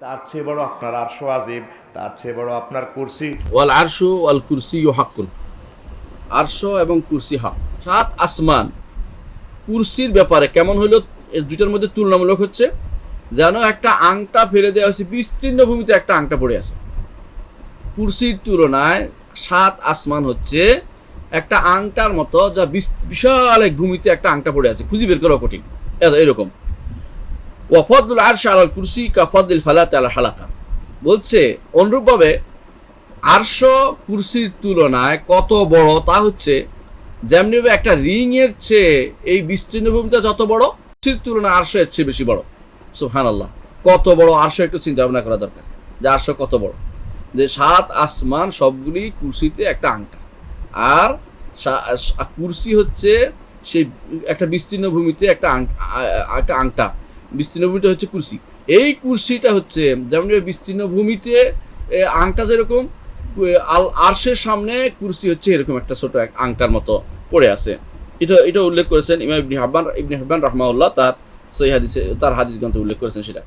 তার চেয়ে বড় আপনার আরশো আজিম, তার চেয়ে বড় আপনার কুরসি। ওয়াল আরশু ওয়াল কুরসি ও হাক্কুন। আরশ এবং কুরসি হক। সাত আসমান। কুরসির ব্যাপারে কেমন হইল এর দুইটার মধ্যে তুলনামূলক হচ্ছে, যেন একটা আংটা ফেলে দেওয়া হয়েছে, বিস্তীর্ণ ভূমিতে একটা আংটা পড়ে আছে। কুরসির তুলনায় সাত আসমান হচ্ছে একটা আংটার মতো, যা বিশাল এক ভূমিতে একটা আংটা পড়ে আছে। খুঁজি বের করা কঠিন। এরকম। ওয়াফদুল আরশ আলাল কুরসি কাফদুল ফালাত আল হালাকা। বলছে, অনুরূপভাবে আরশ কুরসির তুলনায় কত বড় তা হচ্ছে যেমনিভাবে একটা রিং এর চেয়ে এই বিস্তীর্ণ ভূমিটা যত বড়, কুরসির তুলনায় আরশ এর চেয়ে বেশি বড়। সুহান আল্লাহ কত বড় আরশ একটু চিন্তা ভাবনা করা দরকার যে আরশ কত বড়। যে সাত আসমান সবগুলি কুরসিতে একটা আংটা। আর কুরসি হচ্ছে সেই একটা বিস্তীর্ণ ভূমিতে একটা একটা আংটা। বিস্তীর্ণ ভূমিটা হচ্ছে কুর্সি। এই কুর্সিটা হচ্ছে, যেমন বিস্তীর্ণ ভূমিতে আংটা যেরকম আল, আরশের সামনে কুর্সি হচ্ছে এরকম একটা ছোট এক আংটার মতো পড়ে আছে। এটা এটা উল্লেখ করেছেন ইমাম ইবনি হাব্বান ইবনি হাব্বান রহমাউল্লাহ তার সহি হাদিসে, তার হাদিস গ্রন্থে উল্লেখ করেছেন সেটা।